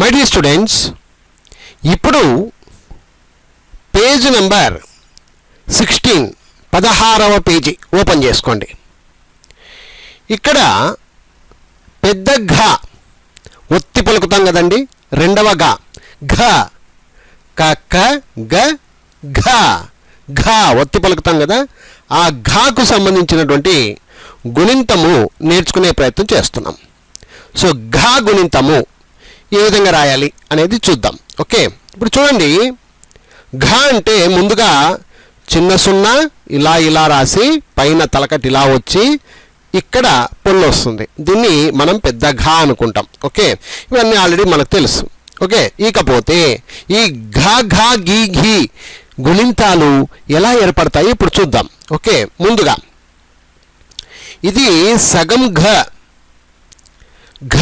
My dear students ఇప్పుడు page number sixteen పదహారవ పేజీ ఓపెన్ చేసుకోండి. ఇక్కడ పెద్ద ఘ ఒత్తి పలుకుతాం కదండి రెండవ ఘ. ఘ క గ ఘ. ఘ ఒత్తి పలుకుతాం కదా ఆ ఘకు సంబంధించినటువంటి గుణింతము నేర్చుకునే ప్రయత్నం చేస్తున్నాం. సో ఘ గుణింతము ఏ విధంగా రాయాలి అనేది చూద్దాం. ఓకే? ఇప్పుడు చూడండి. ఘ అంటే ముందుగా చిన్న సున్నా ఇలా ఇలా రాసి పైన తలకటి ఇలా వచ్చి ఇక్కడ పొల్లు వస్తుంది. దీన్ని మనం పెద్ద ఘ అనుకుంటాం. ఓకే? ఇవన్నీ ఆల్రెడీ మనకు తెలుసు. ఓకే? ఇకపోతే ఈ ఘ ఘ ఘీ ఘీ గుణింతాలు ఎలా ఏర్పడతాయి ఇప్పుడు చూద్దాం. ఓకే? ముందుగా ఇది సగం ఘ. ఘ.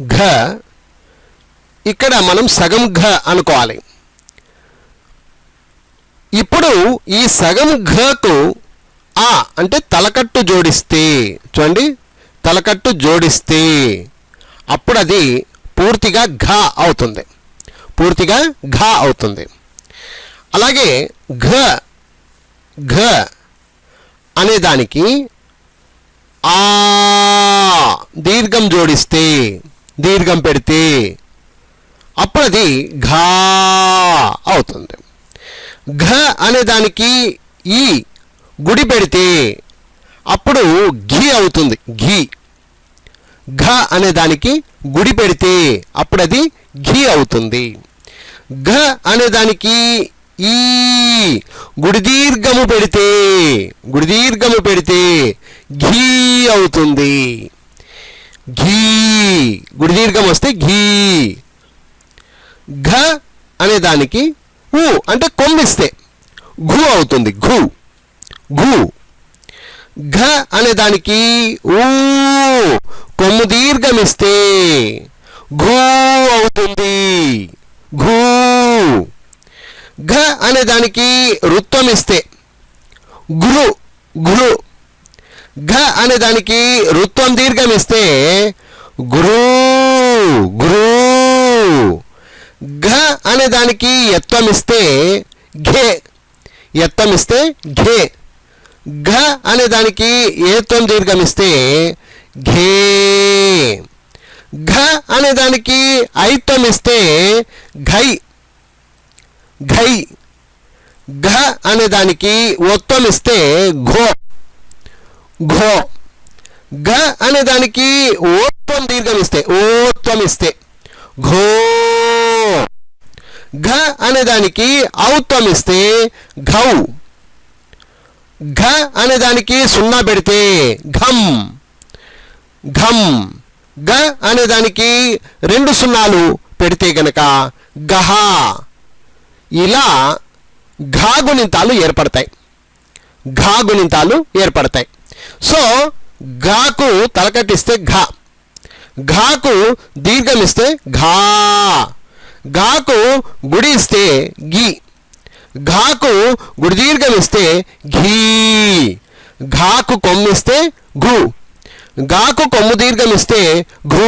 ఘ ఇక్కడ మనం సగం ఘ అనుకోవాలి. ఇప్పుడు ఈ సగం ఘకు ఆ అంటే తలకట్టు జోడిస్తే చూడండి తలకట్టు జోడిస్తే అప్పుడు అది పూర్తిగా ఘ అవుతుంది. పూర్తిగా ఘ అవుతుంది. అలాగే ఘ ఘ అనేదానికి ఆ దీర్ఘం జోడిస్తే దీర్ఘం పెడితే అప్పుడు అది ఘా అవుతుంది. ఘ అనే దానికి ఈ గుడి పెడితే అప్పుడు ఘీ అవుతుంది. ఘీ. ఘ అనే దానికి గుడి పెడితే అప్పుడు అది ఘీ అవుతుంది. ఘ అనే దానికి ఈ గుడిదీర్ఘము పెడితే గుడిదీర్ఘము పెడితే ఘీ అవుతుంది. ఘీ. గుడి దీర్ఘం వస్తే ఘీ. ఘ అనే దానికి ఊ అంటే కొమ్మిస్తే. ఘు అవుతుంది ఘు. ఘు. ఘ అనే దానికి ఊ. కొమ్ము దీర్ఘమిస్తే ఘూ అవుతుంది. ఘూ. ఘ అనే దానికి వృత్తం ఇస్తే గురు గురు ఘ అనే దానికి రుత్వం దీర్ఘం ఇస్తే గురు గురు. ఘ అనే దానికి ఎత్వం ఇస్తే ఘే. ఎత్వం ఇస్తే ఘే. ఘ అనే దానికి ఏత్వం దీర్ఘం ఇస్తే ఘే. ఘ అనే దానికి ఐత్వం ఇస్తే ఘై. ఘై. ఘ అనే దానికి ఒత్వం ఇస్తే ఘో. ఘో. గ అనే దానికి ఓత్వం దీర్ఘం ఇస్తే ఓత్వం ఇస్తే ఘో. ఘ అనే దానికి ఔత్వం ఇస్తే ఘౌ. ఘ అనే దానికి సున్నా పెడితే ఘం. ఘం. గ అనే దానికి రెండు సున్నాలు పెడితే గనక గహ. ఇలా ఘా గుణింతాలు ఏర్పడతాయి. ఘా గుణింతాలు ఏర్పడతాయి. సో ఘాకు తలకట్టిస్తే ఘా. ఘాకు దీర్ఘమిస్తే ఘా. ఘాకు గుడి ఇస్తే ఘీ ఘాకు గుడి దీర్ఘమిస్తే ఘీ. ఘాకు కొమ్మిస్తే ఘూ. ఘాకు కొమ్ము దీర్ఘమిస్తే ఘూ.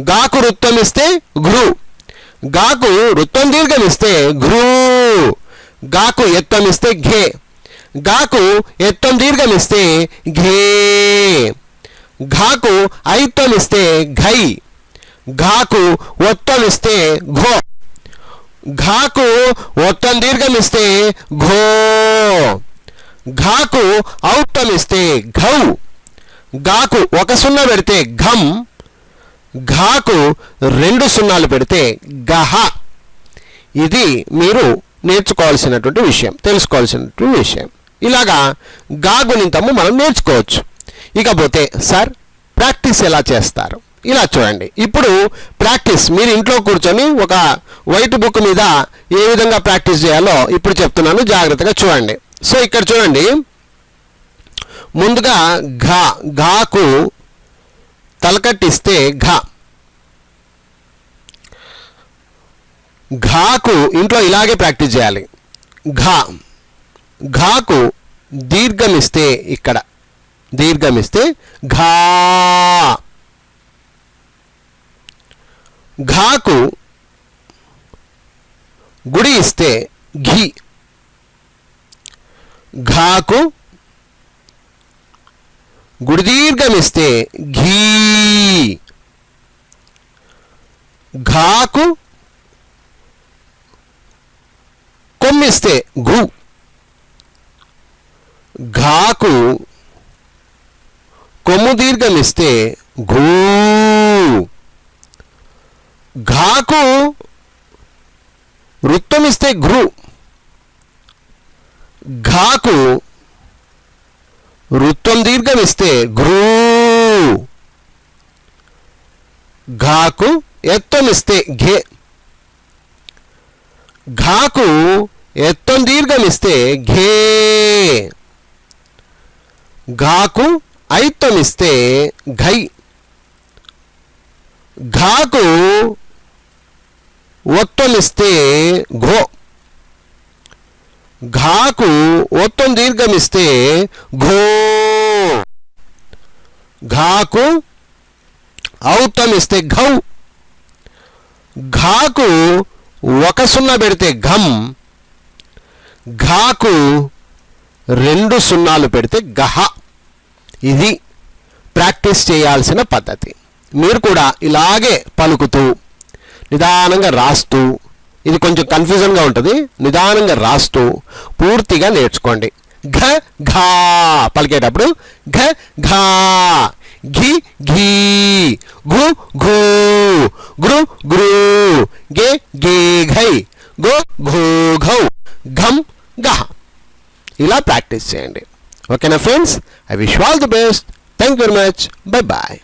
గాకు వృత్తమిస్తే ఘృ. ఘాకు వృత్తం దీర్ఘమిస్తే ఘృ గాకు ఎత్తమిస్తే ఘే. గాకు ఎత్తం దీర్ఘమిస్తే ఘే. ఘాకు ఐత్వం ఇస్తే ఘై. ఘాకు ఒత్తం ఇస్తే ఘో. ఘాకు ఒత్తం దీర్ఘం ఇస్తే ఘో. ఘాకు ఔత్తం ఇస్తే ఘౌ. ఘాకు ఒక సున్నా పెడితే ఘం. ఘాకు రెండు సున్నాలు పెడితే గహ. ఇది మీరు నేర్చుకోవాల్సినటువంటి విషయం తెలుసుకోవాల్సినటువంటి విషయం. ఇలాగా గా గుణింతము మనం నేర్చుకోవచ్చు. ఇకపోతే సార్ ప్రాక్టీస్ ఎలా చేస్తారు? ఇలా చూడండి. ఇప్పుడు ప్రాక్టీస్ మీరు ఇంట్లో కూర్చొని ఒక వైట్ బుక్ మీద ఏ విధంగా ప్రాక్టీస్ చేయాలో ఇప్పుడు చెప్తున్నాను జాగ్రత్తగా చూడండి. సో ఇక్కడ చూడండి. ముందుగా ఘా ఘాకు తలకట్టిస్తే ఘా. ఘాకు ఇంట్లో ఇలాగే ప్రాక్టీస్ చేయాలి. ఘా. ఘాకు దీర్ఘమిస్తే ఇక్కడ. దీర్ఘమిస్తే ఘా. ఘాకు గుడి ఇస్తే ఘీ. ఘాకు గుడి దీర్ఘమిస్తే ఘీ. ఘాకు కొమ్మిస్తే ఘు. ఘాకు కొమ్ము దీర్ఘమిస్తే ఘూ. ఘాకు వృత్తమిస్తే ఘృ. ఘాకు వృత్తం దీర్ఘమిస్తే ఘ్రూ ఘాకు ఎత్తమిస్తే ఘే. ఘాకు ఎత్తం దీర్ఘమిస్తే ఘే. ఘాకు ఐత్వమిస్తే ఘై. ఘాకు ఒత్వమిస్తే ఘో. ఘాకు ఒత్వం దీర్ఘమిస్తే ఘో. ఘాకు ఔత్వమిస్తే ఘౌ. ఘాకు ఒక సున్నా పెడితే ఘం. ఘాకు రెండు సున్నాలు పెడితే గహ. ఇది ప్రాక్టీస్ చేయాల్సిన పద్ధతి. మీరు కూడా ఇలాగే పలుకుతూ నిదానంగా రాస్తూ ఇది కొంచెం కన్ఫ్యూజన్గా ఉంటుంది నిదానంగా రాస్తూ పూర్తిగా నేర్చుకోండి. ఘ ఘా పలికేటప్పుడు ఘ ఘా ఘి ఘీ ఘు ఘూ గృ గృ గే గే ఘై గో ఘూ ఘౌ ఘం గహ ఇలా ప్రాక్టీస్ చేయండి. Okay now friends, I wish you all the best. Thank you very much. Bye bye.